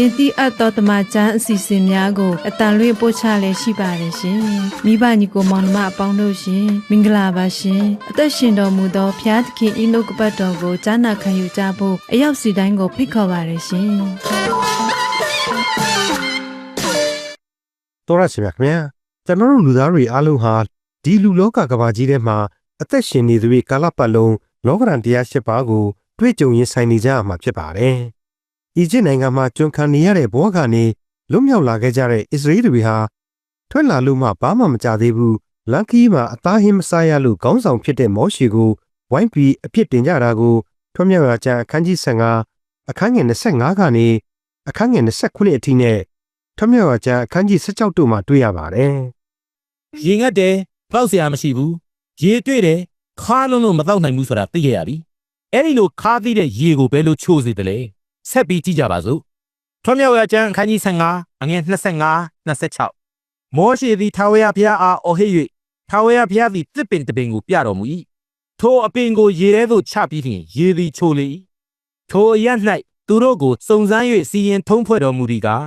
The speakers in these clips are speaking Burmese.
တင်တိအပ်သောတမချန်းအစီအစဉ်များကိုအတန်လွင့်ပို့ချလည်းရှိပါတယ်ရှင်။မိဘညီကိုမောင်နှမအပေါင်းတို့ရှင်မင်္ဂလာပါရှင်။အသက်ရှင်တော်မူသောဖျားသခင်ဤနှုတ်ကပတ်တော်ကိုကြားနာခံယူကြဖို့အရောက်စီတိုင်းကိုဖိတ်ခေါ်ပါတယ်ရှင်။တော်ရရှိမြခင်ဗျာကျွန်တော်တို့လူသားတွေအားလုံးဟာဒီလူလောကကဘာကြီးထဲမှာအသက်ရှင်နေသူတွေကာလပတ်လုံးလောကရန်တရား၈ပါးကိုတွေ့ကြုံရင်ဆိုင်နေကြရမှာဖြစ်ပါတယ်။ အီဂျစ်နိုင်ငံမှာကျွန်ခံနေရတဲ့ဘဝကနေလွတ်မြောက်လာခဲ့ကြတဲ့အစ္စရေးတွေဟာထွက်လာလို့မှဘာမှမကြသေးဘူးလန်ကီမှာအသားဟင်းမစားရလို့ခေါင်းဆောင်ဖြစ်တဲ့မောရှိကိုဝိုင်းပြီးအပြစ်တင်ကြတာကိုထွတ်မြောက်ရာကျမ်းအခန်းကြီး15အခန်းငယ်25ကနေအခန်းငယ်29အထိနဲ့ထွတ်မြောက်ရာကျမ်းအခန်းကြီး16တို့မှာတွေ့ရပါတယ်။ရေငတ်တယ်ပေါက်စရာမရှိဘူးရေတွေ့တယ်ခါလုံးလုံးမတော့နိုင်ဘူးဆိုတာသိခဲ့ရပြီ။အဲဒီလိုခါသီးတဲ့ရေကိုဘယ်လိုချိုးစေသလဲ။ ဆက်ပြီးကြည့်ကြပါစို့ထွမြောက်ရကျမ်းအခန်းကြီး15အငယ်25 26မောရှေသည်ထာဝရဘုရားအားအော်ဟစ်၍ထာဝရဘုရားသည်တစ်ပင်တစ်ပင်ကိုပြတော်မူ၏ထိုအပင်ကိုရေထဲသို့ချပြီးလျှင်ရေသည်ချိုလေ၏ထိုအရ၌သူတို့ကိုစုံစမ်း၍စီရင်ထုံးဖွဲ့တော်မူသည်ကား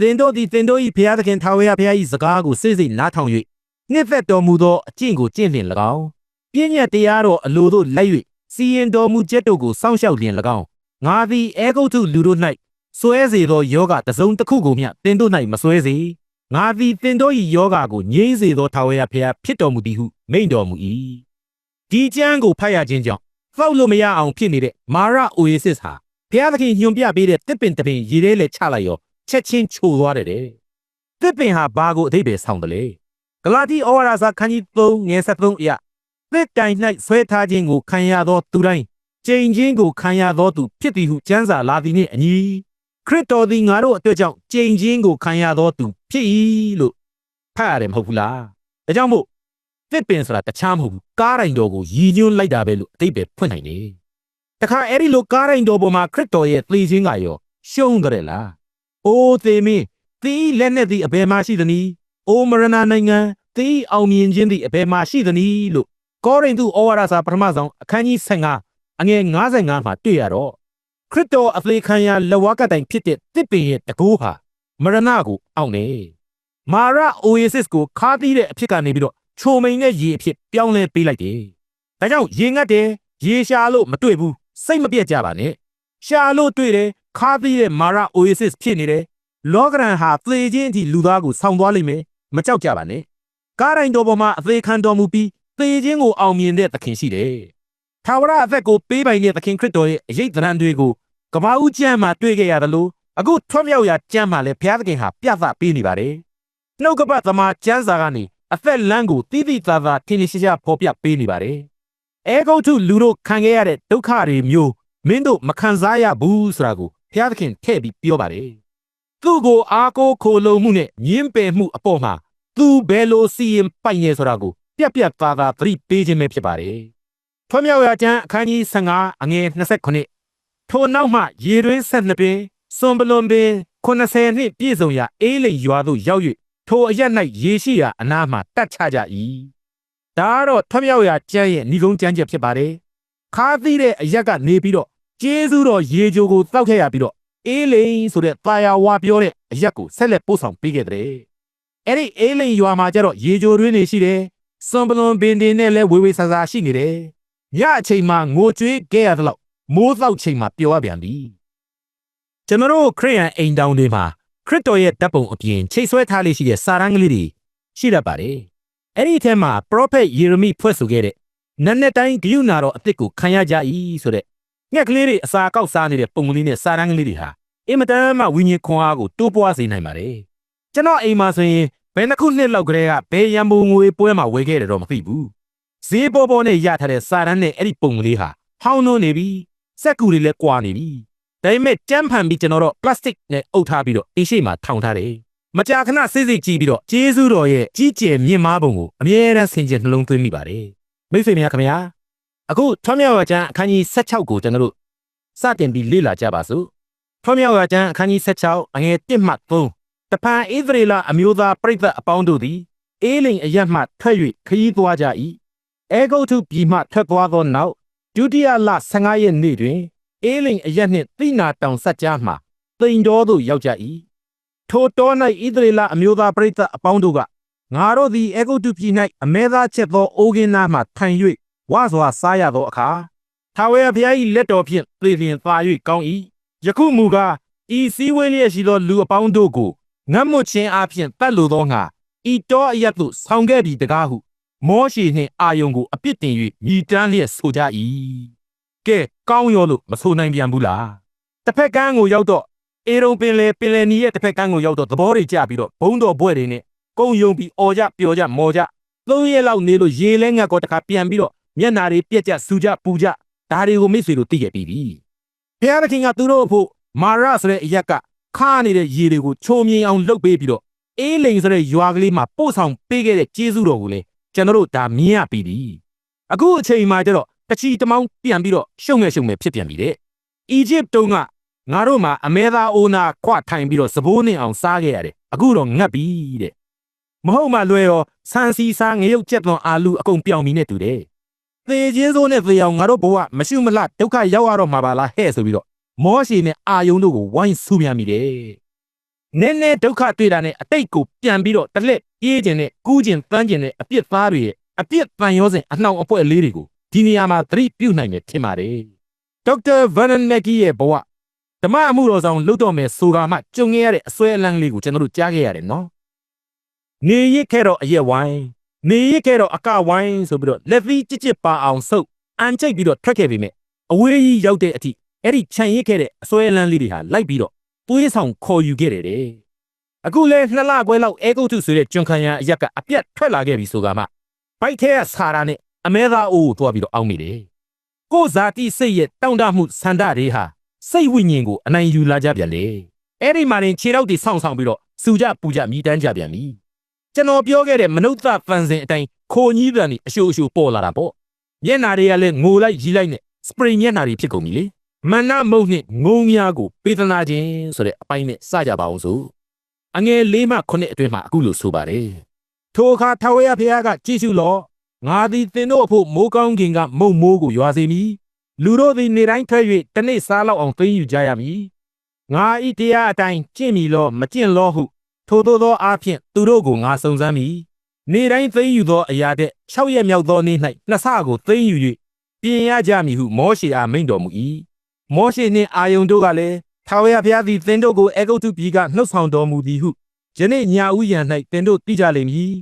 သင်တို့သည်သင်တို့၏ဘုရားသခင်ထာဝရဘုရား၏စကားကိုစိတ်စိတ်နားထောင်၍နှစ်သက်တော်မူသောအကျင့်ကိုကျင့်လျင်၎င်းပြည့်ညတ်တရားတော်အလိုသို့လိုက်၍စီရင်တော်မူချက်တို့ကိုစောင့်ရှောက်လျင်၎င်း ငါသည်အဲဂုတ်ထုလူတို့၌စွဲစေသောယောဂတစ်စုံတစ်ခုကိုမျှသင်တို့၌မစွဲစေငါသည်သင်တို့၏ယောဂကိုငြိမ်းစေသောထာဝရဘုရားဖြစ်တော်မူသည်ဟုမိန့်တော်မူ၏ဒီကျမ်းကိုဖတ်ရခြင်းကြောင့်သောက်လို့မရအောင်ဖြစ်နေတဲ့မာရအိုယေစစ်ဟာဘုရားသခင်ညွန်ပြပေးတဲ့တစ်ပင်တစ်ပင်ရေထဲလဲချလိုက်ရောချက်ချင်းချိုသွားတယ်တဲ့တစ်ပင်ဟာဘာကိုအဓိပ္ပာယ်ဆောင်တယ်လဲဂလာတိဩဝါဒစာခန်းကြီး3ငယ်73အရတစ်တိုင်၌ဆွဲထားခြင်းကိုခံရသောသူတိုင်း ကျိန်ခြင်းကိုခံရသောသူဖြစ်သည်ဟုကျမ်းစာလာသည်နှင့်အညီခရစ်တော်သည်ငါတို့အတွက်ကြောင့်ကျိန်ခြင်းကိုခံရသောသူဖြစ်၏လို့ဖတ်ရတယ်မဟုတ်ဘူးလားဒါကြောင့်မို့တစ်ပင်ဆိုတာတခြားမဟုတ်ဘူးကားတိုင်တော်ကိုရည်ညွှန်းလိုက်တာပဲလို့အဓိပ္ပာယ်ဖွင့်နိုင်တယ်တခါအဲ့ဒီလိုကားတိုင်တော်ပေါ်မှာခရစ်တော်ရဲ့သေခြင်းကရောရှုံးကြတယ်လား။အိုးသေမင်းသင်၏လက်နဲ့သည်အဘယ်မှရှိသနည်း။အိုးမရဏနိုင်ငံသင်၏အောင်မြင်ခြင်းသည်အဘယ်မှရှိသနည်းလို့ကောရိန္သုဩဝါဒစာပထမဆုံးအခန်းကြီး15 အငယ်55မှာတွေ့ရတော့ခရစ်တော်အသေးခံရလဝကတိုင်ဖြစ်တဲ့တစ်ပင်ရဲ့တကူဟာမရဏကိုအောင့်နေ။မာရအိုယေစစ်ကိုခါသီးတဲ့အဖြစ်ကနေပြီးတော့ချိုမိန်တဲ့ရေအဖြစ်ပြောင်းလဲပေးလိုက်တယ်။ဒါကြောင့်ရေငတ်တယ်ရေရှာလို့မတွေ့ဘူးစိတ်မပြတ်ကြပါနဲ့။ရှာလို့တွေ့တယ်ခါသီးတဲ့မာရအိုယေစစ်ဖြစ်နေတယ်လောကရန်ဟာသေခြင်းအထိလူသားကိုဆောင်းသွားလိမ့်မယ်မကြောက်ကြပါနဲ့ကားတိုင်းတော်ပေါ်မှာအသေးခံတော်မူပြီးသေခြင်းကိုအောင်မြင်တဲ့သခင်ရှိတယ် ထာဝရအသက်ကိုပေးပိုင်တဲ့သခင်ခရစ်တော်ရဲ့အရေးသဏ္ဍာန်တွေကိုကမာဦးကျမ်းမှာတွေ့ခဲ့ရတယ်လို့အခုထွတ်မြောက်ရာကျမ်းမှာလည်းဘုရားသခင်ဟာပြသပေးနေပါတယ်နှုတ်ကပတ်သမားကျမ်းစာကနေအသက်လမ်းကိုတိတိသာသာထင်ထင်ရှားရှားဖော်ပြပေးနေပါတယ်အဲဂုတ်ထုလူတို့ခံခဲ့ရတဲ့ဒုက္ခတွေမျိုးမင်းတို့မခံစားရဘူးဆိုတာကိုဘုရားသခင်ထည့်ပြီးပြောပါတယ်သူ့ကိုအားကိုးခိုလုံမှုနဲ့ညင်းပယ်မှုအပေါ်မှာသူဘယ်လိုစီရင်ပိုင်ရဲဆိုတာကိုပြက်ပြက်သားသားသတိပေးခြင်းပဲဖြစ်ပါတယ်။ ထွမြောက်ရာကျမ်းအခန်းကြီး15အငယ်29ထိုနောက်မှရေတွင်းဆက်နှစ်ပင်စွန်ပလွန်ပင်80နှစ်ပြည့်စုံရာအေးလိမ်ရွာသို့ရောက်၍ထိုအရက်၌ရေရှိရာအနားမှတတ်ချကြ၏။ဒါကတော့ထွမြောက်ရာကျမ်းရဲ့ဏိဂုံးကျမ်းချက်ဖြစ်ပါတယ်။ခါသီးတဲ့အရက်ကနေပြီးတော့ကျေးဇူးတော်ရေကြိုကိုတောက်ခဲ့ရပြီးတော့အေးလိန်ဆိုတဲ့တာယာဝါပြောတဲ့အရက်ကိုဆက်လက်ပို့ဆောင်ပေးခဲ့တဲ့အဲ့ဒီအေးလိန်ရွာမှာကျတော့ရေကြိုတွင်းနေရှိတယ်စွန်ပလွန်ပင်တင်နဲ့လဲဝေဝေဆာဆာရှိနေတယ် ညအချိန်မှာငိုကြွေးခဲ့ရသလောက်မိုးသောက်ချိန်မှာပျော်ရပြန်ပြီကျွန်တော်တို့ခရိယန်အိမ်တောင်တွေမှာခရစ်တော်ရဲ့တပ်ပုံအပြင်ချိတ်ဆွဲထားလေးရှိတဲ့စာရန်ကလေးတွေရှိတတ်ပါတယ်အဲ့ဒီအထက်မှာပရောဖက်ယေရမိဖွဲ့ဆိုခဲ့တဲ့နတ်နဲ့တိုင်းဂယုနာတော်အစ်စ်ကိုခံရကြ၏ဆိုတဲ့ငှက်ကလေးတွေအစာကောက်စားနေတဲ့ပုံကလေးနဲ့စာရန်ကလေးတွေဟာအင်မတန်မှဝိညာဉ်ခွန်အားကိုတိုးပွားစေနိုင်ပါတယ်။ကျွန်တော်အိမ်မှာဆိုရင်ဘယ်နှစ်ခုနှစ်လောက်ကလေးကဘယ်ရန်ပုံငွေပွဲမှာဝယ်ခဲ့တယ်တော့မသိဘူး။ ဈေးပေါ်ပေါ်နဲ့ရထားတဲ့စာရန်နဲ့အဲ့ဒီပုံကလေးဟာဟောင်းနှုံးနေပြီ။စက်ကူတွေလည်းကွာနေပြီ။ဒါပေမဲ့ကြမ်းဖန်ပြီးကျွန်တော်တို့ပလတ်စတစ်နဲ့အုပ်ထားပြီးတော့အိမ်ရှိမှာထောင်ထားတယ်။မကြာခဏစိတ်စိတ်ကြည့်ပြီးတော့ကျေးဇူးတော်ရဲ့ကြီးကျယ်မြင့်မားပုံကိုအမြဲတမ်းဆင်ခြင်နှလုံးသွင်းမိပါတယ်။မိတ်ဆွေများခင်ဗျာအခုထွမ်းမြောက်ဝကျမ်းအခန်းကြီး16ကိုကျွန်တော်တို့စတင်ပြီးလေ့လာကြပါစို့ထွမြောက်ရာကျမ်းအခန်းကြီး16အငယ်1မှ3တပန်ဣသရေလအမျိုးသားပရိသတ်အပေါင်းတို့သည်အေးလိန်အရက်မှထွက်၍ခရီးသွားကြ၏ အဲဂုတ်ထုပြည်မှထွက်သွားသောနောက်ဒုတိယလ15ရက်နေ့တွင် အေးလိန်အရက်နှင့်သိနာတောင်ဆက်ကြားမှတိမ်တော်သို့ရောက်ကြ၏ထိုတော၌ဣသရေလအမျိုးသားပရိသတ်အပေါင်းတို့ကငါတို့သည်အဲဂုတ်ထုပြည်၌အမဲသားချက်သောအိုးကင်းသားမှထိုင်၍ဝါစွာစားရသောအခါထာဝရဘုရား၏လက်တော်ဖြင့်သေလျင်သာ၍ကောင်း၏ယခုမူကားဤစည်းဝေးလျက်ရှိသောလူအပေါင်းတို့ကိုငတ်မွတ်ခြင်းအပြင်တတ်လိုသောငါဤတောအရတ်သို့ဆောင်ခဲ့ပြီးတကားဟု မောရှေနှင့်အာယုန်ကိုအပြစ်တင်၍ညီတန်းလျက်ဆိုကြ၏ကဲကောင်းရောလို့မဆိုနိုင်ပြန်ဘူးလားတစ်ဖက်ကန်းကိုရောက်တော့အေရုံပင်လေပင်လေနီရဲ့တစ်ဖက်ကန်းကိုရောက်တော့သဘောတွေကျပြီးတော့ဘုံတော်ဘွဲ့တွေနဲ့ကုံယုံပြီးអော်ကြပျော်ကြမော်ကြသုံးရက်လောက်နေလို့ရေလဲငတ်ကောတခါပြန်ပြီးတော့မျက်နာတွေပြက်ကြစူကြပူကြဒါတွေကိုမိတ်ဆွေတို့သိခဲ့ပြီးပြီဘုရားသခင်ကသူတို့အဖို့မာရဆိုတဲ့အရက်ကခါနေတဲ့ရေတွေကိုချိုမြင်အောင်လှုပ်ပေးပြီးတော့အေးလိန်ဆိုတဲ့ရွာကလေးမှာပို့ဆောင်ပေးခဲ့တဲ့ကျေးဇူးတော်ကိုလည်း ကျွန်တော်တို့ဒါမြင်ရပြီးပြီအခုအချိန်မှကျတော့တချီတမောင်းပြန်ပြီးတော့ရှုံငယ်ရှုံငယ်ဖြစ်ပြန်ပြီတဲ့အီဂျစ်တုံးကငါတို့မှာအမဲသားအိုးနာခွထိုင်ပြီးတော့စဘိုးနဲ့အောင်စားခဲ့ရတယ်အခုတော့ငတ်ပြီတဲ့မဟုတ်မှလွယ်ရောဆန်စီစားငရုတ်ကြက်သွန်အာလူအကုန်ပြောင်ပြီနဲ့တူတယ်သေချင်းစိုးနဲ့သေအောင်ငါတို့ဘဝမရှိမလဒုက္ခရောက်ရတော့မှာပါလားဟဲ့ဆိုပြီးတော့မောရှေနဲ့အာယုန်တို့ကိုဝိုင်းဆူပြန်ပြီတဲ့ နည်းနည်းဒုက္ခတွေ့တာနဲ့အတိတ်ကိုပြန်ပြီးတော့တလက်ပြေးခြင်းနဲ့ကူးခြင်းတန်းခြင်းနဲ့အပြစ်သားတွေရဲ့အပြစ်ပန်ရောစဉ်အနှောင်အပွဲလေးတွေကိုဒီနေရာမှာသတိပြုနိုင်တယ်ထင်ပါတယ်ဒေါက်တာဗန်နန်မက်ကီရဲ့ဘဝဓမ္မအမှုတော်ဆောင်လုပ်တော်မယ်ဆိုတာမှကြုံခဲ့ရတဲ့အစွဲအလန်းလေးကိုကျွန်တော်တို့ကြားခဲ့ရတယ်နော်နေရစ်ခဲ့တော့အရက်ဝိုင်းနေရစ်ခဲ့တော့အကဝိုင်းဆိုပြီးတော့လက်သီးကြစ်ကြစ်ပါအောင်ဆုပ်အန်ချိတ်ပြီးတော့ထွက်ခဲ့ပြီမြဲအဝေးကြီးရောက်တဲ့အထိအဲ့ဒီခြံရစ်ခဲ့တဲ့အစွဲအလန်းလေးတွေဟာလိုက်ပြီးတော့ သွေးဆောင်ခေါ်ယူခဲ့တယ်တဲ့အခုလဲနှစ်လခွဲလောက်အဲဂုတ်ထုဆိုတဲ့ကျွန်ခံရအရက်ကအပြတ်ထွက်လာခဲ့ပြီဆိုကမှဘိုက်ထဲကဆာရာနဲ့အမဲသားအိုးကိုတွားပြီးတော့အောင်းမိတယ်ကိုဇာတိစိတ်ရဲ့တောင့်တမှုဆန္ဒတွေဟာစိတ်ဝိညာဉ်ကိုအနိုင်ယူလာကြပြန်လေအဲ့ဒီမှာရင်ခြေထောက်တွေဆောင်းဆောင်ပြီးတော့စူကြပူကြမြည်တမ်းကြပြန်ပြီကျွန်တော်ပြောခဲ့တဲ့မနုဿဖန်စင်အတိုင်းခိုကြီးတန်ဒီအရှိုးအရှိုးပေါ်လာတာပေါ့မျက်နာတွေကလည်းငိုလိုက်ရီလိုက်နဲ့စပရင်မျက်နာတွေဖြစ်ကုန်ပြီလေ မနမုတ်နှင့်ငုံများကိုပေးသနာခြင်းဆိုတဲ့အပိုင်းနဲ့စကြပါအောင်စို့အငယ်၄မှ9အတွင်းမှာအခုလိုဆိုပါတယ်ထိုအခါထာဝရဘုရားကကြည့်ရှုလော့ငါသည်သင်တို့အဖို့မိုးကောင်းကင်ကမုတ်မိုးကိုရွာစေမည်လူတို့သည်နေတိုင်းထွက်၍တနေ့စားလောက်အောင်သိမ်းယူကြရမည်ငါဤတရားအတိုင်းကျင့်မည်လောမကျင့်လောဟု ထိုသို့သောအားဖြင့်သူတို့ကိုငါစုံစမ်းမည်နေတိုင်းသိမ်းယူသောအရာတဲ့6ရက်မြောက်သောနေ့၌နှစ်ဆကိုသိမ်းယူ၍ပြင်ရကြမည်ဟုမောရှေအားမိန့်တော်မူ၏ မောရှေနှင့်အာယုန်တို့ကလည်းထာဝရဘုရားသည်သင်တို့ကိုအေဂုတ်တုပြည်ကနှုတ်ဆောင်တော်မူသည်ဟုယနေ့ညာဥယံ၌သင်တို့သိကြလိမ့်မည်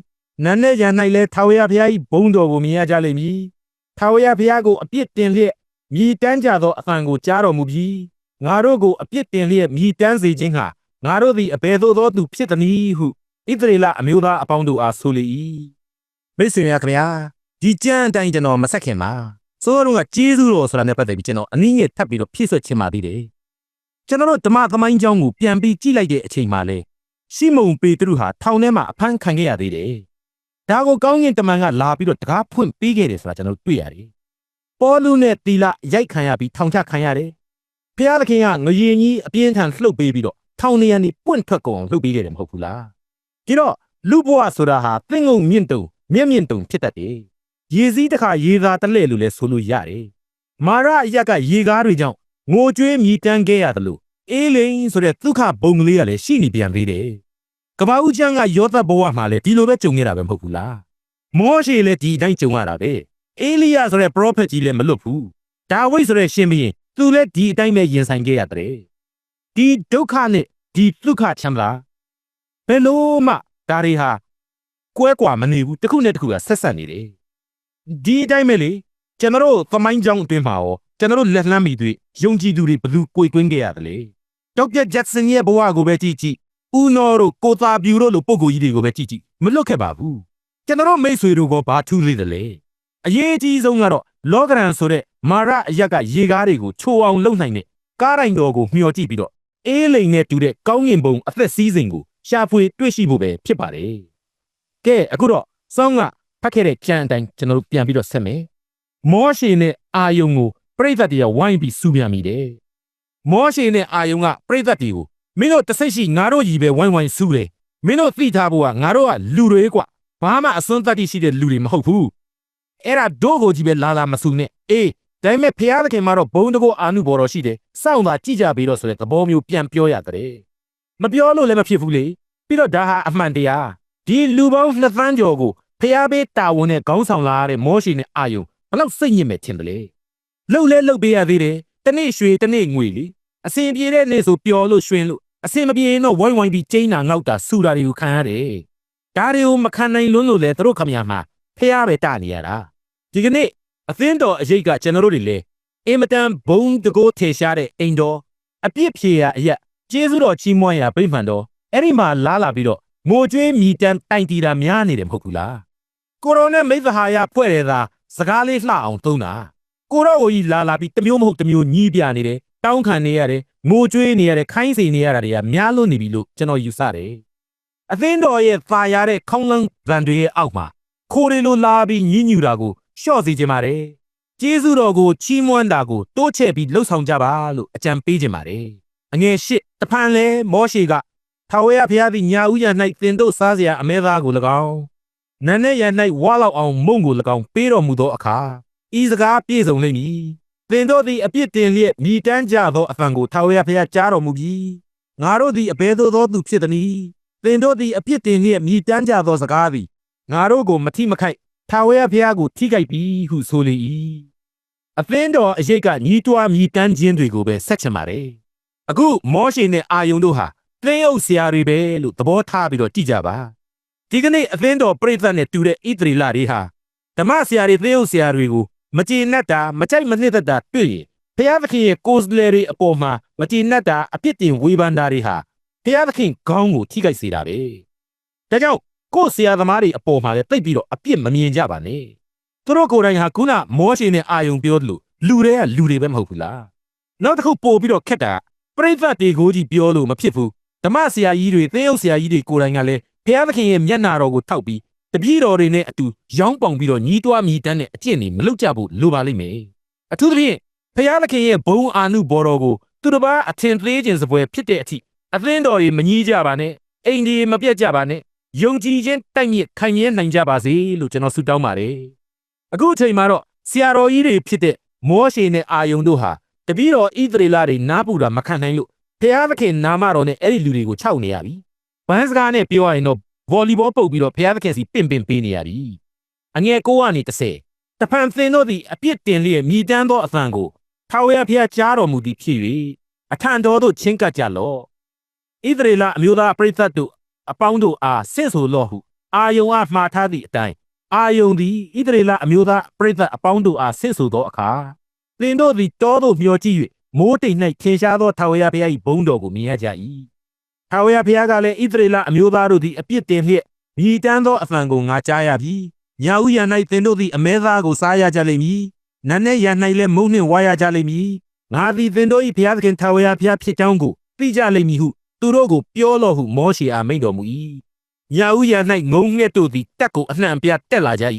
နန်းနဲ့ယံ၌လည်းထာဝရဘုရား၏ဘုန်းတော်ကိုမြင်ရကြလိမ့်မည်ထာဝရဘုရားကိုအပြစ်တင်လျက်မြည်တမ်းကြသောအသံကိုကြားတော်မူပြီးငါတို့ကိုအပြစ်တင်လျက်မြည်တမ်းစေခြင်းဟာငါတို့သည်အဘယ်သို့သောသူဖြစ်သနည်းဟုဣသရေလအမျိုးသားအပေါင်းတို့အားဆိုလေ၏မိတ်ဆွေများခင်ဗျာဒီကြမ်းအတိုင်းကျွန်တော်မဆက်ခင်ပါ ဆိုတော့ကကျေးဇူးတော်ဆိုတာနဲ့ပတ်သက်ပြီးကျွန်တော်အနည်းငယ်ထပ်ပြီးတော့ဖြည့်ဆွတ်ချင်ပါသေးတယ်ကျွန်တော်တို့ဓမ္မသမိုင်းကြောင်းကိုပြန်ပြီးကြည့်လိုက်တဲ့အချိန်မှာလေရှီမုန်ပေတရုဟာထောင်ထဲမှာအဖမ်းခံခဲ့ရသေးတယ်ဒါကိုကောင်းကင်တမန်ကလာပြီးတော့တကားဖွင့်ပေးခဲ့တယ်ဆိုတာကျွန်တော်တို့တွေ့ရတယ်ပေါလုနဲ့တီလာရိုက်ခံရပြီးထောင်ချခံရတယ်ဖျားသခင်ကငရင်ကြီးအပြင်းထန်လှုပ်ပေးပြီးတော့ထောင်နေရနေပွင့်ထွက်ကုန်အောင်လှုပ်ပေးခဲ့တယ်မဟုတ်ဘူးလားဒီတော့လူဘဝဆိုတာဟာသင်္ကုန်းမြင့်တုံမြင့်မြင့်တုံဖြစ်တတ်တယ် ရေစည်းတစ်ခါရေသာတလဲလို့လဲဆိုလို့ရတယ်မာရအရက်ကရေကားတွေကြောင့်ငိုကြွေးမြည်တမ်းခဲ့ရတယ်လို့အေးလိန်ဆိုတဲ့ဒုက္ခဘုံကလေးကလည်းရှိနေပြန်သေးတယ်ကဘာဦးချမ်းကယောသဘဝမှာလည်းဒီလိုပဲကြုံခဲ့တာပဲမဟုတ်ဘူးလားမောရှေလည်းဒီအတိုင်းကြုံရတာပဲအေလိယဆိုတဲ့ prophet ကြီးလည်းမလွတ်ဘူးဒါဝိဒ်ဆိုတဲ့ရှင်ဘုရင်သူလည်းဒီအတိုင်းပဲရင်ဆိုင်ခဲ့ရတယ်ဒီဒုက္ခနဲ့ဒီဒုက္ခချမ်းသာဘယ်လို့မှဒါတွေဟာကွဲကွာမနေဘူးတစ်ခုနဲ့တစ်ခုကဆက်ဆက်နေတယ် ဒီအတိုင်းပဲလေကျွန်တော်တို့သမိုင်းကြောင်းအတွင်းမှာရောကျွန်တော်တို့လက်လှမ်းမိတွေ့ယုံကြည်သူတွေဘယ်သူကိုယ်ကွင်းခဲ့ရတယ်လေဒေါက်တာဂျက်ဆန်ရဲ့ဘဝကိုပဲကြည့်ကြည့်ဦးနော်တို့ကိုသာပြူတို့လိုပုံကိုကြီးတွေကိုပဲကြည့်ကြည့်မလွတ်ခဲ့ပါဘူးကျွန်တော်တို့မိတ်ဆွေတို့ကဘာထူးလေးတယ်လေအရေးအကြီးဆုံးကတော့လောကရန်ဆိုတဲ့မာရအရက်ကရေကားတွေကိုချိုအောင်လုံနိုင်တဲ့ကားတိုင်းတော်ကိုမျှော်ကြည့်ပြီးတော့အေးလိန်နဲ့တူတဲ့ကောင်းငင်ပုံအသက်စည်းစိမ်ကိုရှာဖွေတွေ့ရှိဖို့ပဲဖြစ်ပါတယ်ကဲအခုတော့စောင်းက ဖတ်ခဲ့တဲ့ကြံအတိုင်းကျွန်တော်တို့ပြန်ပြီးတော့ဆက်မယ်မောရှေနဲ့အာယုံကိုပြိဿတရားဝိုင်းပြီးစူးပြန်မိတယ်မောရှေနဲ့အာယုံကပြိသက်တီကိုမင်းတို့တဆိတ်ရှိငါတို့ကြီးပဲဝိုင်းဝိုင်းစုတယ်မင်းတို့သိထားဖို့ကငါတို့ကလူတွေကွာဘာမှအစွန်းတတ္တိရှိတဲ့လူတွေမဟုတ်ဘူးအဲ့ဒါတို့ကိုကြီးပဲလာလာမစုနဲ့အေးဒါပေမဲ့ဖျားသခင်မှာတော့ဘုံတကောအာနုဘော်တော်ရှိတယ်စောင့်သာကြည့်ကြပြီးတော့ဆိုတဲ့သဘောမျိုးပြန်ပြောရတယ်မပြောလို့လည်းမဖြစ်ဘူးလေပြီးတော့ဒါဟာအမှန်တရားဒီလူပေါင်းနှစ်သန်းကျော်ကို ဖျားပေးတာဝန်နဲ့ခေါင်းဆောင်လာရတဲ့မောရှေနဲ့အာယုံဘလောက်စိတ်ညစ်မဲ့ထင်တယ်လေလှုပ်လဲလှုပ်ပေးရသေးတယ်တနေ့ရွှေတနေ့ငွေလေအစင်ပြေတဲ့နေ့ဆိုပျော်လို့ရွှင်လို့အစင်မပြေရင်တော့ဝိုင်းဝိုင်းပြီးကျိန်းတာငေါက်တာစူတာတွေကိုခံရတယ်ဒါတွေကိုမခံနိုင်လွန်းလို့လေသူတို့ခမရမှာဖျားပဲတနေရတာဒီကနေ့အသင်းတော်အရေးကကျွန်တော်တို့တွေလေအင်မတန်ဘုံတကိုးထေရှားတဲ့အိမ်တော်အပြစ်ဖြေရအရက်ကျေးဇူးတော်ချီးမွမ်းရာပြိမှန်တော်အဲ့ဒီမှာလာလာပြီးတော့ငိုကြွေးမြည်တမ်းတိုင်တီတာများနေတယ်မဟုတ်ဘူးလား ကိုရောနဲ့မိဖဟာယဖွဲ့တယ်သာစကားလေးလှအောင်သုံးတာကိုရောကိုကြီးလာလာပြီးတမျိုးမဟုတ်တမျိုးညီးပြနေတယ်တောင်းခံနေရတယ်ငိုကြွေးနေရတယ်ခိုင်းစေနေရတာတွေကများလွန်းနေပြီလို့ကျွန်တော်ယူဆတယ်အသင်းတော်ရဲ့သာယာတဲ့ခေါင်းလန်းဗန်တွေရဲ့အောက်မှာခိုးတွေလိုလာပြီးညှဉ်းညူတာကိုလျှော့စေခြင်းပါတယ်ကျေးဇူးတော်ကိုချီးမွမ်းတာကိုတိုးချဲ့ပြီးလှုပ်ဆောင်ကြပါလို့အကြံပေးခြင်းပါတယ်အငယ်ရှစ်တဖန်လဲမောရှိကထာဝရဘုရားသည်ညာဥယျာ၌တင်တို့စားစရာအမဲသားကို၎င်း နန်းနဲ့ရ၌ဝါလောက်အောင်မုံကို၎င်းပေးတော်မူသောအခါဤစကားပြည့်စုံလိမ့်မည်သင်တို့သည်အပြစ်တင်လျက်မြည်တမ်းကြသောအဖန်ကိုထာဝရဘုရားကြားတော်မူပြီးငါတို့သည်အဘယ်သို့သောသူဖြစ်သနည်းသင်တို့သည်အပြစ်တင်လျက်မြည်တမ်းကြသောစကားသည်ငါတို့ကိုမထိမခိုက်ထာဝရဘုရားကိုထိခိုက်ပြီးဟုဆိုလေ၏အသင်းတော်အရေးကညီးတွားမြည်တမ်းခြင်းတွေကိုပဲဆက်ချင်ပါတယ်အခုမောရှေနဲ့အာယုန်တို့ဟာသင်းအုပ်ဆရာတွေပဲလို့သဘောထားပြီးတော့ကြည်ကြပါ ဒီကနေ့အသင်းတော်ပြိဿတ်နဲ့တူတဲ့ဣသရီလတွေဟာဓမ္မဆရာတွေသင်းအုပ်ဆရာတွေကိုမကျေနပ်တာမကြိုက်မနှစ်သက်တာတွေ့ရင်ဘုရားသခင်ရဲ့ကိုယ်စားလှယ်တွေအပေါ်မှာမကျေနပ်တာအပြစ်တင်ဝေဖန်တာတွေဟာဘုရားသခင်ခေါင်းကိုထိခိုက်စေတာပဲဒါကြောင့်ကိုယ်ဆရာသမားတွေအပေါ်မှာလည်းတိတ်ပြီးတော့အပြစ်မမြင်ကြပါနဲ့သူတို့ကိုယ်တိုင်ဟာခုနမောရှေနဲ့အာယုံပြောသလိုလူတွေကလူတွေပဲမဟုတ်ဘူးလားနောက်တစ်ခုပို့ပြီးတော့ခက်တာပရိသတ်တွေကိုကြီးပြောလို့မဖြစ်ဘူးဓမ္မဆရာကြီးတွေသင်းအုပ်ဆရာကြီးတွေကိုယ်တိုင်ကလည်း ဘုရားသခင်ရဲ့မျက်နာတော်ကိုထောက်ပြီးတပည့်တော်တွေနဲ့အတူရောင်းပောင်ပြီးတော့ညီးတွားမြည်တမ်းတဲ့အကျင့်တွေမလုပ်ကြဘူးလိုပါလိမ့်မယ်အထူးသဖြင့်ဘုရားသခင်ရဲ့ဘုံအာနုဘော်တော်ကိုသူတစ်ပါးအထင်သေးခြင်းစပွဲဖြစ်တဲ့အထိအသင်းတော်တွေမညီးကြပါနဲ့အိမ်တွေမပြတ်ကြပါနဲ့ယုံကြည်ခြင်းတိုက်မြစ်ခိုင်မြဲနိုင်ကြပါစေလို့ကျွန်တော်ဆုတောင်းပါတယ်အခုအချိန်မှာတော့ဆရာတော်ကြီးတွေဖြစ်တဲ့မောရှေနဲ့အာယုန်တို့ဟာတပည့်တော်ဣသရေလတွေနားပူတာမခံနိုင်လို့ဘုရားသခင်နာမတော်နဲ့အဲ့ဒီလူတွေကိုခြောက်နေရပြီ။ ဘန်းစကားနဲ့ပြောရရင်တော့ဗော်လီဘောပုတ်ပြီးတော့ဘုရားသခင်စီပင့်ပင့်ပေးနေရပြီ။အငယ်9ကနေ30တဖန်သင်တို့သည်အပြစ်တင်လျက်မြည်တမ်းသောအသံကိုထာဝရဘုရားကြားတော်မူသည်ဖြစ်၍အထံတော်သို့ချင်းကပ်ကြလော့။ဣသရေလအမျိုးသားပရိသတ်တို့အပေါင်းတို့အားဆင့်ဆိုလော့ဟုအာယုံအားမှားထားသည့်အတိုင်းအာယုံသည်ဣသရေလအမျိုးသားပရိသတ်အပေါင်းတို့အားဆင့်ဆိုသောအခါသင်တို့သည်တောသို့မျှော်ကြည့်၍မိုးတိမ်၌ထင်ရှားသောထာဝရဘုရား၏ဘုန်းတော်ကိုမြင်ရကြ၏ ထာဝရဘုရားကလည်းဣသရေလအမျိုးသားတို့သည်အပြစ်တင်လျက်မြည်တမ်းသောအသံကိုငါကြားရပြီညာဥ်ရ၌သင်တို့သည်အမဲသားကိုစားရကြလိမ့်မည်နန်းနဲ့ရ၌လည်းမုန်းနှင့်ဝါရကြလိမ့်မည်ငါသည်သင်တို့၏ဘုရားသခင်ထာဝရဘုရားဖြစ်ကြောင်းကိုသိကြလိမ့်မည်ဟုသူတို့ကိုပြောလော့ဟုမောရှေအားမိန့်တော်မူ၏ညာဥ်ရ၌ငုံငှက်တို့သည်တက်ကိုအနှံ့အပြားတက်လာကြ၏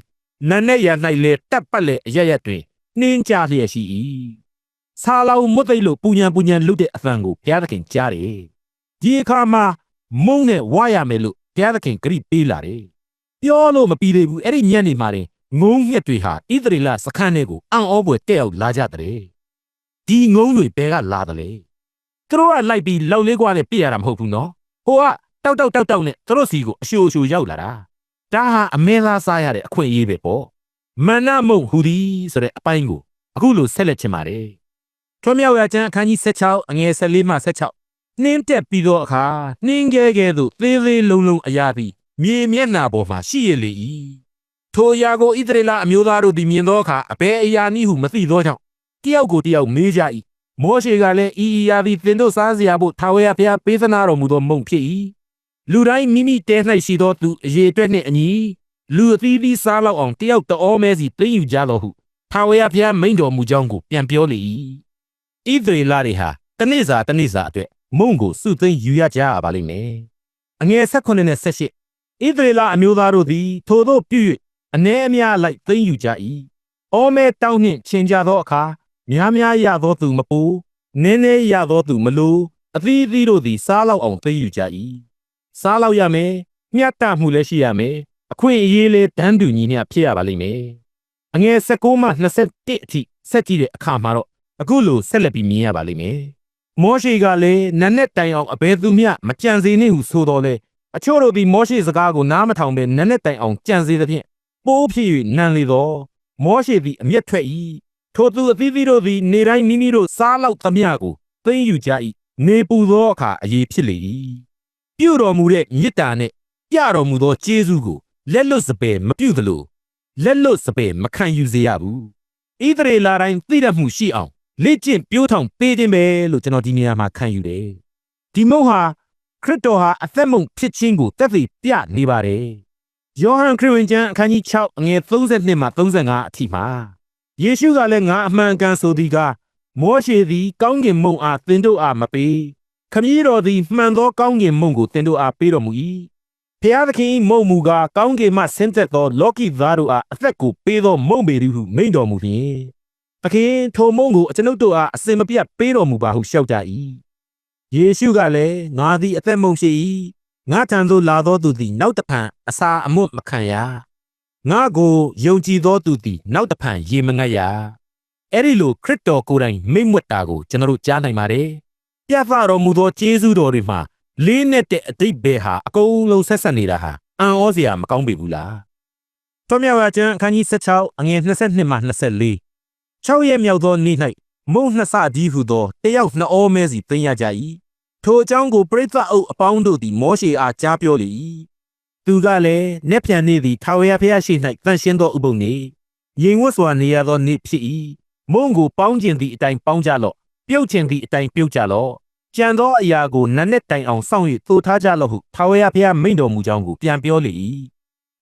နန်းနဲ့ရ၌လည်းတက်ပတ်လေအရရက်တွင်နှင်းကြလျက်ရှိ၏ဆာလောင်မွတ်သိပ်လို့ပူညံပူညံလွတ်တဲ့အသံကိုဘုရားသခင်ကြားတယ် ဒီအခါမှာမုန်းနဲ့ဝါရမယ်လို့ဘုရားသခင်ဂရိပေးလာတယ်ပြောလို့မပြီးသေးဘူးအဲ့ဒီညနေမှာတင်ငုံငှက်တွေဟာဣသရေလစခန်းတွေကိုအံ့ဩဖွယ်တက်ရောက်လာကြတဲ့ဒီငုံတွေဘဲကလာတယ်လေသူတို့ကလိုက်ပြီးလောက်လေးကွာနဲ့ပြစ်ရတာမဟုတ်ဘူးနော်ဟိုကတောက်တောက်တောက်တောက်နဲ့သူတို့စီကိုအရှို့အရှို့ရောက်လာတာဒါဟာအမဲသားစားရတဲ့အခွင့်အရေးပဲပေါ့မနမုံဟူသည်ဆိုတဲ့အပိုင်းကိုအခုလိုဆက်လက်ချင်ပါတယ်ထွမြောက်ရကျမ်းအခန်းကြီး16အငယ်14မှ16 နှင်းတက်ပြီးတော့အခါနှင်းခဲခဲသို့သေးသေးလုံးလုံးအရာသည်မြေမျက်နှာပေါ်မှာရှိရလေ၏ထိုအရာကိုဣသရေလအမျိုးသားတို့သည်မြင်သောအခါအဘယ်အရာနည်းဟုမသိသောကြောင့်တယောက်ကိုတယောက်မေးကြ၏မောရှေကလည်းဤအရာသည်သင်တို့စားစရာဖို့ထာဝရဘုရားပေးသနာတော်မူသောမုံဖြစ်၏လူတိုင်းမိမိတဲ၌ရှိသောသူအရေအတွက်နှင့်အညီလူအသီးသီးစားလောက်အောင်တယောက်တအောမဲစီသိမ့်ယူကြလော့ဟုထာဝရဘုရားမိန့်တော်မူကြောင်းကိုပြန်ပြောလေ၏ဣသရေလတွေဟာတနေ့စာတနေ့စာအတွက် မုံကိုစုသိမ့်ယူရကြရပါလိမ့်မယ်အငယ်16နဲ့18ဣသရေလအမျိုးသားတို့သည် ထိုသို့ပြု၍အ ਨੇ အများလိုက်သိမ့်ယူကြ၏အောမဲတောင်းနှင့်ချင်းကြသောအခါများများရသောသူမပူနည်းနည်းရသောသူမလို့အသီးသီးတို့သည် စားလောက်အောင်သိမ်းယူကြ၏စားလောက်ရမယ်မျှတမှုလည်းရှိရမယ်အခွင့်အရေးလည်းတန်းတူညီမျှဖြစ်ရပါလိမ့်မယ်အငယ်16မှ21အထိဆက်ကြည့်တဲ့အခါမှာတော့အခုလိုဆက်လက်ပြီးမြင်ရပါလိမ့်မယ် မောရှိကလည်းနတ်နဲ့တိုင်အောင်အဘယ်သူမျှမကြံစေနှင့်ဟုဆိုတော်လဲအချို့တို့သည်မောရှိစကားကိုနားမထောင်ဘဲနတ်နဲ့တိုင်အောင်ကြံစေသဖြင့်ပိုးဖြစ်၍နံလေသောမောရှိသည်အမျက်ထွက်၏ထိုသူအသီးသီးတို့သည်နေတိုင်းမိမိတို့စားလောက်သမျှကိုသိမ်းယူကြ၏နေပူသောအခါအရေးဖြစ်လေ၏ပြုတော်မူတဲ့မေတ္တာနှင့်ပြတော်မူသောကျေးဇူးကိုလက်လွတ်စပယ်မပြုသလိုလက်လွတ်စပယ်မခံယူစေရဘူးဣသရေလတိုင်းသိတတ်မှုရှိအောင် လေ့ကျင့်ပြိုးထောင်ပေးခြင်းပဲလို့ကျွန်တော်ဒီနေရာမှာခံယူတယ်ဒီမုတ်ဟာခရစ်တော်ဟာအသက်မုံဖြစ်ခြင်းကိုသက်သေပြနေပါတယ်ယောဟန်ခရစ်ဝင်ကျမ်းအခန်းကြီး6အငယ်32မှ35အထိမှာယေရှုကလည်းငါအမှန်ကန်ဆိုသည်ကမောရှေသည် ကောင်းကင်မုံအားသင်တို့အားမပေးခမည်းတော်သည်မှန်သောကောင်းကင်မုံကိုသင်တို့အားပေးတော်မူ၏ဖျားသခင်၏မုံမူကားကောင်းကင်မှဆင်းသက်သောလောကီသားတို့အားအသက်ကိုပေးသောမုံပေသည်ဟုမိန့်တော်မူလျင် သခင်ထိုမုံကိုအကျွန်ုပ်တို့အားအစင်မပြတ်ပေးတော်မူပါဟုရှောက်ကြ၏ယေရှုကလည်းငါသည်အသက်မုံရှိ၏ငါထံသို့လာသောသူသည်နောက်တဖန်အစာအမွတ်မခံရငါကိုယုံကြည်သောသူသည်နောက်တဖန်ရေမငတ်ရအဲ့ဒီလိုခရစ်တော်ကိုယ်တိုင်မိန့်မွတ်တာကိုကျွန်တော်တို့ကြားနိုင်ပါတယ်ပြသတော်မူသောကျေးဇူးတော်တွေမှာလေးနဲ့တဲ့အတိတ်ဘယ်ဟာအကုန်လုံးဆက်ဆက်နေတာဟာအံ့ဩစရာမကောင်းပေဘူးလားတော်မြောက်ရာကျမ်းအခန်းကြီး16အငယ်22မှ24 6ရက်မြောက်သောနေ့၌မုံနှစ်ဆကြီးဟုသောတယောက်နှစ်အောမဲစီသိမ်းရကြ၏ထိုအကြောင်းကိုပရိသတ်အုပ်အပေါင်းတို့သည်မောရှေအားကြားပြောလေ၏သူကလည်းနက်ပြန်နေသည်ထာဝရဘုရားရှိ၌တန်ရှင်းသောဥပုံနေရင်ဝတ်စွာနေရသောနေ့ဖြစ်၏မုံကိုပေါင်းကျင်သည့်အတိုင်းပေါင်းကြလော့ပြုတ်ကျင်သည့်အတိုင်းပြုတ်ကြလော့ကြံသောအရာကိုနတ်နဲ့တိုင်အောင်စောင့်၍သိုထားကြလော့ဟုထာဝရဘုရားမိန့်တော်မူကြောင်းကိုပြန်ပြောလေ၏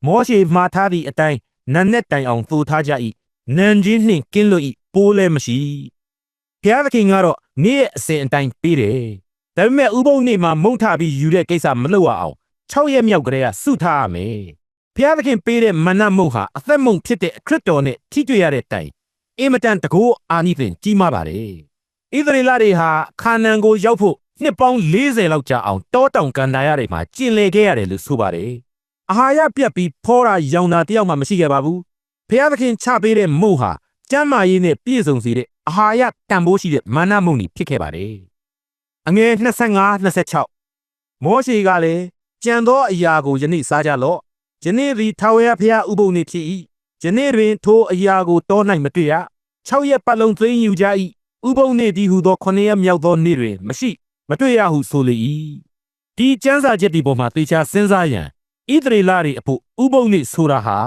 မောရှေမှားထားသည့်အတိုင်းနတ်နဲ့တိုင်အောင်သိုထားကြ၏ နန်ချင်းနှင့်ကင်းလွတ်၏ပိုးလည်းမရှိဘုရားသခင်ကတော့နေ့ရဲ့အစဉ်အတိုင်းပေးတယ်ဒါပေမဲ့ဥပုံနေ့မှာမုံထပြီးယူတဲ့ကိစ္စမလုပ်ရအောင်6ရက်မြောက်ကလေးကစုထားရမယ်ဘုရားသခင်ပေးတဲ့မနတ်မုံဟာအသက်မုံဖြစ်တဲ့ခရစ်တော်နဲ့ထိတွေ့ရတဲ့တိုင်အင်မတန်တကိုးအာနိသင်ကြီးမားပါတယ်ဣသရေလတွေဟာခါနန်ကိုရောက်ဖို့နှစ်ပေါင်း40လောက်ကြာအောင်တောတောင်ကန်တာရတွေမှာကျင်လည်ခဲ့ရတယ်လို့ဆိုပါတယ်အာဟာရပြတ်ပြီးဖောတာရောင်တာတယောက်မှမရှိခဲ့ပါဘူး ဖျားသခင်ချပေးတဲ့မုံဟာကျမ်းမာရေးနဲ့ပြည့်စုံစေတဲ့အာဟာရတန်ဖိုးရှိတဲ့မာနမုံကြီးဖြစ်ခဲ့ပါတယ်အငယ်25 26မောရှေကလည်းကြံသောအရာကိုယနေ့စားကြလော့ယနေ့သည်ထာဝရဘုရားဥပုံနေဖြစ်၏ယနေ့တွင်ထိုအရာကိုတော၌မတွေ့ရ6ရက်ပတ်လုံးသိမ်းယူကြ၏ဥပုံနေသည်ဟုသော9ရက်မြောက်သောနေ့တွင်မရှိမတွေ့ရဟုဆိုလေ၏ဒီကျမ်းစာချက်ဒီပေါ်မှာသေချာစဉ်းစားရန်ဣသရေလတွေအဖို့ဥပုံနေဆိုတာဟာ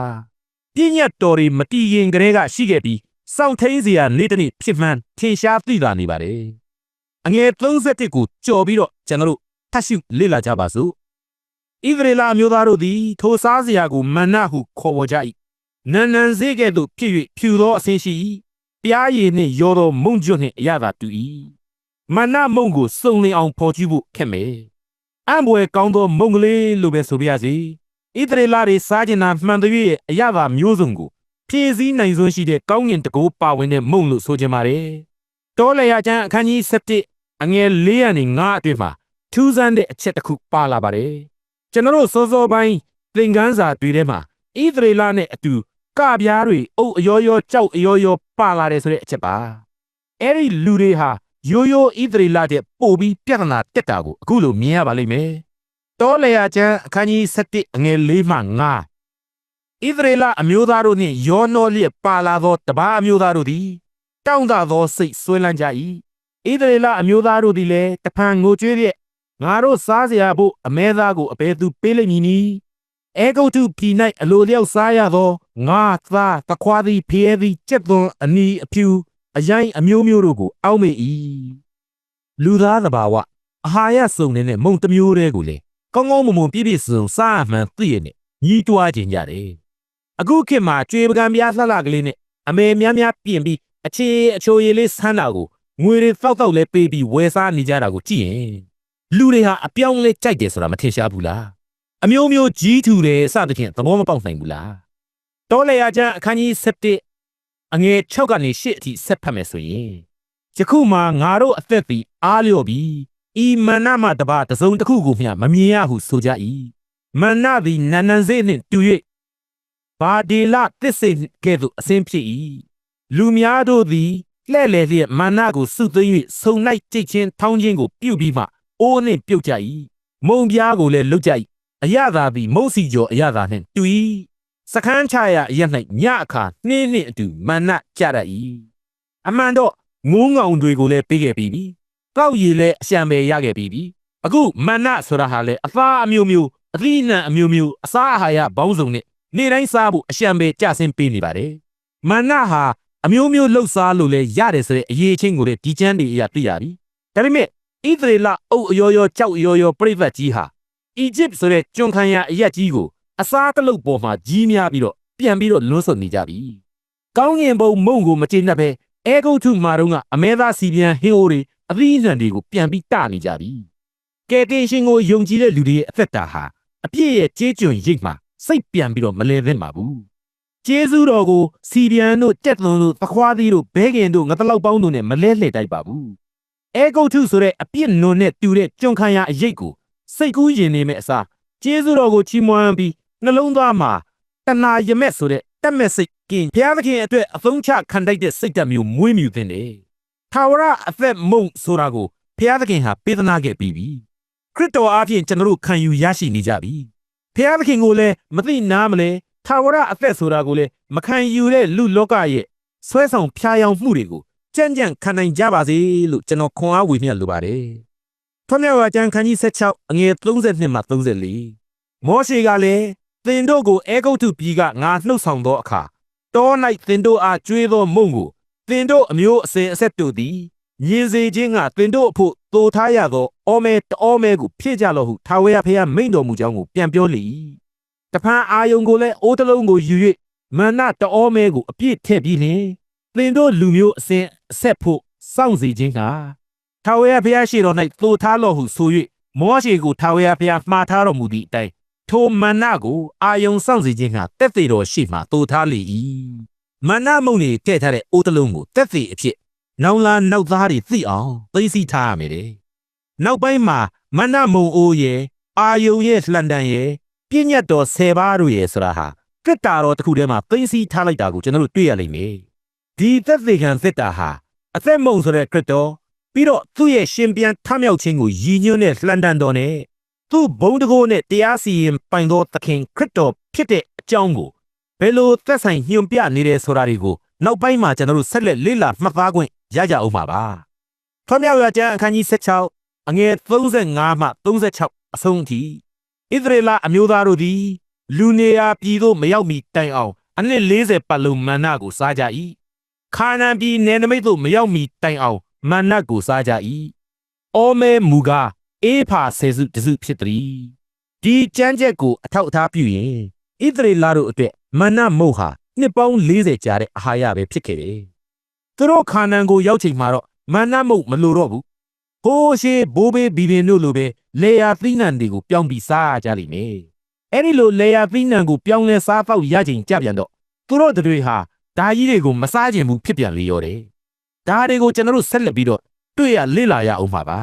ပြည့်ညတ်တော်တွေမတည်ရင်ကလေးကရှိခဲ့ပြီးစောင့်ထိန်စရာနေ့တစ်နေ့ဖြစ်မှန်းထင်ရှားသိလာနေပါတယ်အငယ်31ကိုကြော်ပြီးတော့ကျွန်တော်တို့ထပ်ရှုလေ့လာကြပါစို့ဣသရေလမျိုးသားတို့သည်ထိုစားစရာကိုမန္နဟုခေါ်ဝေါ်ကြ၏နန်နန်စေးကဲ့သို့ဖြစ်၍ဖြူသောအဆင်းရှိ၏ပြားရည်နှင့်ရောသောမုံကျွတ်နှင့်အရသာတူ၏မန္နမုံကိုစုံလင်အောင်ဖော်ကြည့်ဖို့ခက်မယ်အံပွဲကောင်းသောမုံကလေးလိုပဲဆိုပြရစီ ဣသရေလတွေစားကျင်တာမှန်တဲ့ရဲ့အရသာမျိုးစုံကိုဖြည့်ဆည်းနိုင်စွမ်းရှိတဲ့ကောင်းငင်တကိုးပါဝင်တဲ့မုံလို့ဆိုကြပါတယ်တောလေယာကျမ်းအခန်းကြီး7အငယ်၄ရာနေ9အတွင်းမှာထူးဆန်းတဲ့အချက်တစ်ခုပါလာပါတယ်ကျွန်တော်တို့စောစောပိုင်းသင်ခန်းစာတွေထဲမှာဣသရေလနဲ့အတူကပြားတွေအုပ်အယောယောကြောက်အယောယောပါလာတယ်ဆိုတဲ့အချက်ပါအဲ့ဒီလူတွေဟာရိုးရိုးဣသရေလတဲ့ပို့ပြီးပြဿနာတက်တာကိုအခုလိုမြင်ရပါလိမ့်မယ် တောလေယာကျမ်းအခန်းကြီး7အငယ်၄မှ9ဣသရေလအမျိုးသားတို့နှင့်ယောနောလျက်ပါလာသောတပါးအမျိုးသားတို့သည်တောင့်တသောစိတ်ဆွဲလန်းကြ၏ဣသရေလအမျိုးသားတို့သည်လည်းတဖန်ငိုကြွေးလျက်ငါတို့စားเสียဖို့အမဲသားကိုအဘယ်သူပေးလိမ့်မည်နည်းအဲဂုတ်တုပြည်၌အလိုလျောက်စားရသောငါသားတခွားသည်ဖျဲသည်ကြက်သွန်အနီအဖြူအရိုင်းအမျိုးမျိုးတို့ကိုအောက်မေ့၏လူသားသဘာဝအာဟာရစုံနေတဲ့မုံတစ်မျိုးတည်းကိုလေ ကောင်းကောင်းမွန်မွန်ပြည့်ပြည့်စုံစုံစားအမှန်သိရနဲ့ညီးတွားခြင်းကြတယ်အခုခေတ်မှာကြွေပကံပြားလှလှကလေးနဲ့အမေများများပြင်ပြီးအခြေအချိုရည်လေးဆန်းတာကိုငွေတွေတောက်တောက်လဲပေးပြီးဝယ်စားနေကြတာကိုကြည့်ရင်လူတွေဟာအပြောင်းလဲကြိုက်တယ်ဆိုတာမထင်ရှားဘူးလားအမျိုးမျိုးကြီးထူတယ်စသဖြင့်သဘောမပေါက်နိုင်ဘူးလားတောလေယာကျမ်းအခန်းကြီး7အငယ်6ကနေ8အထိဆက်ဖတ်မယ်ဆိုရင်ယခုမှငါတို့အသက်သည်အားလျော့ပြီ ဤမန္နမတပါတစ်စုံတစ်ခုကိုမျှမမြင်ရဟုဆိုကြ၏မန္နသည်နန္နန်စေနှင့်တူ၍ဘာဒီလတစ္ဆေကဲ့သို့အစဉ်ဖြစ်၏လူများတို့သည်လှဲ့လေလျက်မန္နကိုစုသိမ်း၍ဆုံလိုက်ကြိတ်ချင်းထောင်းချင်းကိုပြုတ်ပြီးမှအိုးနှင့်ပြုတ်ကြ၏မုံပြားကိုလည်းလုတ်ကြ၏အရသာသည်မုတ်စီကျော်အရသာနှင့်တူ၏စခန်းချရာအရ၌ညအခါနှင်းနှင့်အတူမန္နကြတတ်၏အမှန်တော့ငိုးငောင်တွေကိုလည်းပေးခဲ့ပြီးပြီ ကောက်ရည်လည်းအရှံပဲရခဲ့ပြီးပြီအခုမန္နဆိုတာဟာလည်းအသားအမျိုးမျိုးအသီးအနှံအမျိုးမျိုးအစားအာဟာရဘောင်းစုံနဲ့နေ့တိုင်းစားဖို့အရှံပဲကြဆင်းပေးနေပါတယ်မန္နဟာအမျိုးမျိုးလှုပ်ရှားလို့လည်းရတယ်ဆိုတဲ့အရေးချင်းကိုလည်းဒီချမ်းတွေအရာသိရပြီဒါပေမဲ့ဣသရေလအုပ်အယောယောကြောက်အယောယောပြိဗတ်ကြီးဟာအီဂျစ်ဆိုတဲ့ကျွန်းခမ်းရအရက်ကြီးကိုအစားတလုတ်ပေါ်မှာကြီးများပြီးတော့ပြန်ပြီးတော့လွန်းဆွနေကြပြီကောင်းငင်ဘုံမုံကိုမကျေနပ်ပဲအဲဂုတ်ထုမာတော့ကအမဲသားစီပြန်ဟင်းအိုးတွေ အသီးအနှံတွေကိုပြန်ပြီးတနေကြပြီကဲတင်ရှင်ကိုယုံကြည်တဲ့လူတွေရဲ့အသက်တာဟာအပြည့်ရဲ့ကြေးကျွန်ရိတ်မှာစိတ်ပြန်ပြီးတော့မလဲသင့်ပါဘူးကျေးဇူးတော်ကိုစီပြန်တို့တက်သွန်တို့သခွားသီးတို့ဘဲကင်တို့ငတလောက်ပေါင်းတို့နဲ့မလဲလှည့်တိုက်ပါဘူးအဲဂုတ်ထုဆိုတဲ့အပြစ်နွန်နဲ့တူတဲ့ကျွန်းခမ်းရအရိတ်ကိုစိတ်ကူးရင်နေမဲ့အစားကျေးဇူးတော်ကိုချီးမွမ်းပြီးနှလုံးသားမှာတဏှာရမက်ဆိုတဲ့တက်မဲ့စိတ်ကင်ဘုရားသခင်အတွက်အသုံးချခံတိုက်တဲ့စိတ်ဓာတ်မျိုးမွေးမြူသင့်တယ်။ ထာဝရအသက်မုံဆိုတာကိုဘုရားသခင်ဟာပေးသနာခဲ့ပြီးပြီ။ခရစ်တော်အားဖြင့်ကျွန်တော်တို့ခံယူရရှိနေကြပြီ။ဘုရားသခင်ကိုလည်းမသိနားမလဲထာဝရအသက်ဆိုတာကိုလည်းမခံယူတဲ့လူလောကရဲ့ဆွဲဆောင်ဖျားယောင်မှုတွေကိုကြံ့ကြံ့ခံနိုင်ကြပါစေလို့ကျွန်တော်ခွန်အားဝေမျှလိုပါတယ်။ထွန်းမြောက်ရာကျမ်းခန်းကြီး16အငယ်32မှ34မောရှေကလည်းသင်တို့ကိုအဲဂုတ်ထုပြည်ကငါနှုတ်ဆောင်သောအခါတော၌သင်တို့အားကျွေးသောမုံကို သင်တို့အမျိုးအစဉ်အဆက်တို့သည်ညင်စေခြင်းကသင်တို့အဖို့သိုထားရသောအောမဲတောမဲကိုဖြည့်ကြလော့ဟုထာဝရဘုရားမိန့်တော်မူကြောင်းကိုပြန်ပြောလေ၏တဖန်အာယုံကိုလည်းအိုးတလုံးကိုယူ၍မန္နတောမဲကိုအပြည့်ထည့်ပြီးလျှင်သင်တို့လူမျိုးအစဉ်အဆက်ဖို့စောင့်စီခြင်းကထာဝရဘုရားရှိတော်၌သိုထားလော့ဟုဆို၍မောရှေကိုထာဝရဘုရားမှားထားတော်မူသည့်အတိုင်းထိုမန္နကိုအာယုံဆောင်စီခြင်းကတက်သေးတော်ရှိမှတိုးထားလေ၏ မန္နမုံနေထည့်ထားတဲ့အိုးတလုံးကိုတက်သေးအဖြစ်နောင်လာနောက်သားတွေသိအောင်သိသိထားရမယ်တဲ့နောက်ပိုင်းမှာမန္နမုံအိုးရဲ့အာယုံရဲ့လှန်တန်ရဲ့ပြည့်ညတ်တော်၁၀ပါးတို့ရဲ့ဆိုတာဟာကစ်တာတော်တစ်ခုထဲမှာသိသိထားလိုက်တာကိုကျွန်တော်တို့တွေ့ရလိမ့်မယ်ဒီသက်သေခံသစ်တာဟာအသက်မုံဆိုတဲ့ခရစ်တော်ပြီးတော့သူ့ရဲ့ရှင်ပြန်ထမြောက်ခြင်းကိုရည်ညွှန်းတဲ့လှန်တန်တော်နဲ့သူ့ဘုံတကိုးနဲ့တရားစီရင်ပိုင်သောသခင်ခရစ်တော်ဖြစ်တဲ့အကြောင်းကိုဘ ယ်လိုသက်ဆိုင်ညွှန်ပြနေတယ်ဆိုတာတွေကိုနောက်ပိုင်းမှာကျွန်တော်တို့ဆက်လက်လေ့လာမှတ်သားခွင့်ရကြအောင်ပါပါ။ထွန်မြောက်ရကျမ်းအခန်းကြီး16အငယ်35မှ36အဆုံးအထိဣသရေလအမျိုးသားတို့သည်လူနေရာပြည်သို့မရောက်မီတိုင်အောင်အနှစ်40ပတ်လုံးမန္နကိုစားကြ၏။ခါနာန်ပြည်နယ်နိမိတ်သို့မရောက်မီတိုင်အောင်မန္နကိုစားကြ၏။အောမဲမူကားအေးဖာဆယ်စုတစုဖြစ်သည်ဒီကြမ်းချက်ကိုအထောက်အထားပြုရင် ဣသရေလတို့အတွက်မန္နမုတ်ဟာနှစ်ပေါင်း40ကြာတဲ့အာဟာရပဲဖြစ်ခဲ့တယ်သူတို့ခါနန်ကိုရောက်ချိန်မှာတော့မန္နမုတ်မလိုတော့ဘူးဟိုးရှိဘိုးဘေးဘီဘင်တို့လိုပဲလေယာသီးနှံတွေကိုပြောင်းပြီးစားကြလိမ့်မယ်အဲ့ဒီလိုလေယာသီးနှံကိုပြောင်းလဲစားတော့ရချိန်ကြပြန်တော့သူတို့တွေဟာဓာကြီးတွေကိုမစားခြင်းဘူးဖြစ်ပြန်လေရောတယ်ဒါတွေကိုကျွန်တော်တို့ဆက်လက်ပြီးတော့တွေ့ရလေ့လာရအောင်ပါပါ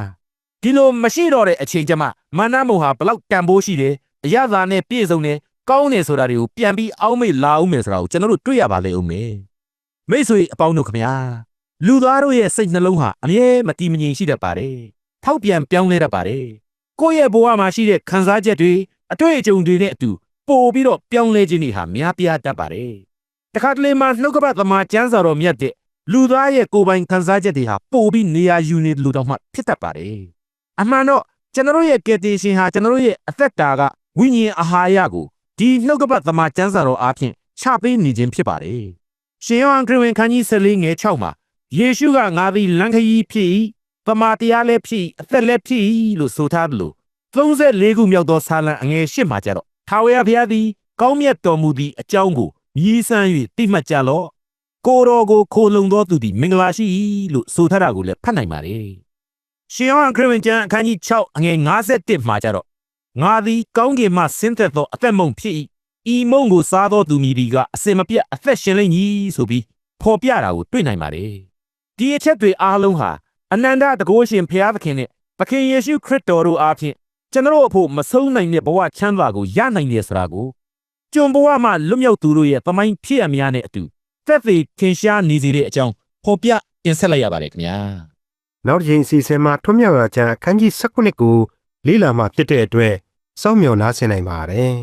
ဒီလိုမရှိတော့တဲ့အချိန်ကျမှမာနမုံဟာဘလောက်တန်ဖိုးရှိတယ်အရသာနဲ့ပြည့်စုံတယ် ကောင်းတယ်ဆိုတာတွေကိုပြန်ပြီးအောက်မေ့လာအောင်မယ်ဆိုတာကိုကျွန်တော်တို့တွေ့ရပါလေဦးမယ်မိတ်ဆွေအပေါင်းတို့ခမညာလူသားတို့ရဲ့စိတ်နှလုံးဟာအမြဲမတည်မငြိမ်ရှိတတ်ပါတယ်ထောက်ပြန်ပြောင်းလဲတတ်ပါတယ်ကိုယ့်ရဲ့ဘဝမှာရှိတဲ့ခံစားချက်တွေအတွေ့အကြုံတွေနဲ့အတူပို့ပြီးတော့ပြောင်းလဲခြင်းတွေဟာများပြားတတ်ပါတယ်တခါတလေမှနှုတ်ကပတ်သမားကျမ်းစာတော်မြတ်တဲ့လူသားရဲ့ကိုယ်ပိုင်ခံစားချက်တွေဟာပို့ပြီးနေရာယူနေလို့တော့မှဖြစ်တတ်ပါတယ်အမှန်တော့ကျွန်တော်ရဲ့ကယ်တင်ရှင်ဟာကျွန်တော်ရဲ့အသက်တာကဝိညာဉ်အာဟာရကို ဒီနှုတ်ကပတ်သမားကျမ်းစာတော်အားဖြင့်ချပေးနေခြင်းဖြစ်ပါတယ်။ရှင်ယောဟန်ခရစ်ဝင်ခန်းကြီး14ငယ်6မှာယေရှုကငါသည်လမ်းခရီးဖြစ်၏။သမာတရားလည်းဖြစ်၏အသက်လည်းဖြစ်၏လို့ဆိုထားတယ်လို့34ခုမြောက်သောဆာလံအငယ်8မှာကြတော့ထာဝရဘုရားသည်ကောင်းမြတ်တော်မူသည့်အကြောင်းကိုမြည်ဆန်း၍သိမှတ်ကြလော့။ကိုတော်ကိုခိုလုံသောသူသည်မင်္ဂလာရှိ၏လို့ဆိုထားတာကိုလည်းဖတ်နိုင်ပါတယ်။ရှင်ယောဟန်ခရစ်ဝင်ကျမ်းအခန်းကြီး6အငယ်51မှာကြတော့ ငါသည်ကောင်းကင်မှဆင်းသက်သောအသက်မုံဖြစ်၏ဤမုံကိုစားသောသူမည်ဒီကအစင်မပြတ်အသက်ရှင်လိမ့်မည်ဆိုပြီးဖော်ပြတာကိုတွေ့နိုင်ပါတယ်ဒီဒီအချက်တွေအားလုံးဟာအနန္တတကုရှင်ဘုရားသခင်နဲ့သခင်ယေရှုခရစ်တော်တို့အားဖြင့်ကျွန်တော်တို့အဖို့မဆုံးနိုင်တဲ့ဘဝချမ်းသာကိုရနိုင်တယ်ဆိုတာကိုကျွန်ဘဝမှာလွတ်မြောက်သူတို့ရဲ့သမိုင်းဖြစ်အများနဲ့အတူသက်သေထင်ရှားနေစေတဲ့အကြောင်းဖော်ပြတင်ဆက်လိုက်ရပါတယ်ခင်ဗျာနောက်တစ်ချိန်အစီအစဉ်မှာထွတ်မြောက်ရာကျမ်းအခန်းကြီး19ကို လေ့လာမှဖြစ်တဲ့အတွက်စောင့်မျှော်နားဆင်နိုင်ပါတယ်